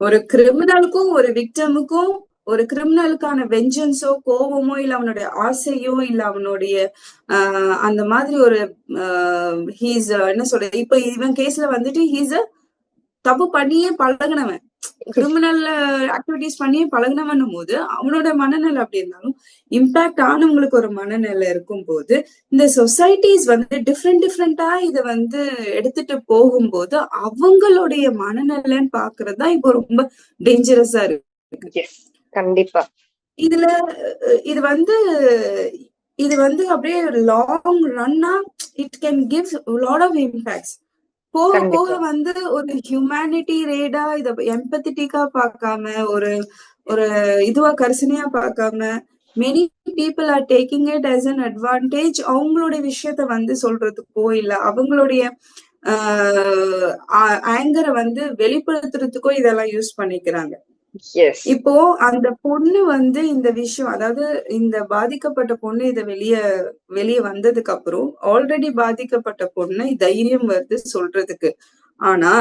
ஒரு கிரிமினலுக்கும் ஒரு விக்டமுக்கும் ஒரு கிரிமினலுக்கான வெஞ்சன்ஸோ கோபமோ இல்ல அவனுடைய ஆசையோ இல்ல அவனுடைய ஆஹ் அந்த மாதிரி ஒரு ஹீஸ் என்ன சொல்றது? இப்ப இவன் கேஸ்ல வந்துட்டு ஹீஸ் தப்பு பண்ணியே பழகுனவன். கிரிமினல் ஆக்டிவிட்டிஸ் பண்ணியே பழகுனவன் போது அவனோட மனநிலை அப்படி இருந்தாலும் இம்பாக்ட் ஆனவங்களுக்கு ஒரு மனநிலை இருக்கும் போது இந்த சொசைட்டிஸ் வந்து டிஃப்ரெண்ட் டிஃப்ரெண்டா இத வந்து எடுத்துட்டு போகும்போது அவங்களுடைய மனநிலைன்னு பாக்குறது தான் இப்போ ரொம்ப டேஞ்சரஸா இருக்கு. கண்டிப்பா. இதுல இது வந்து இது வந்து அப்படியே long Ranna it can give lot of impacts போக. போக வந்து ஒரு ஹியூமனிட்டி ரேடா இத எம்பத்தட்டிக்கா பார்க்காம ஒரு ஒரு இதுவா கரிசனையா பார்க்காம many people are taking it as an advantage அவங்களுடைய விஷயத்த வந்து சொல்றதுக்கோ இல்ல அவங்களுடைய ஆங்கரை வந்து வெளிப்படுத்துறதுக்கோ இதெல்லாம் யூஸ் பண்ணிக்கிறாங்க இப்போ அந்த பொண்ணு வந்து இந்த விஷயம் அதாவது இந்த பாதிக்கப்பட்ட பொண்ணு இத வெளிய வெளிய வந்ததுக்கு அப்புறம் ஆல்ரெடி பாதிக்கப்பட்ட பொண்ணு தைரியம் வருது சொல்றதுக்கு. ஆனா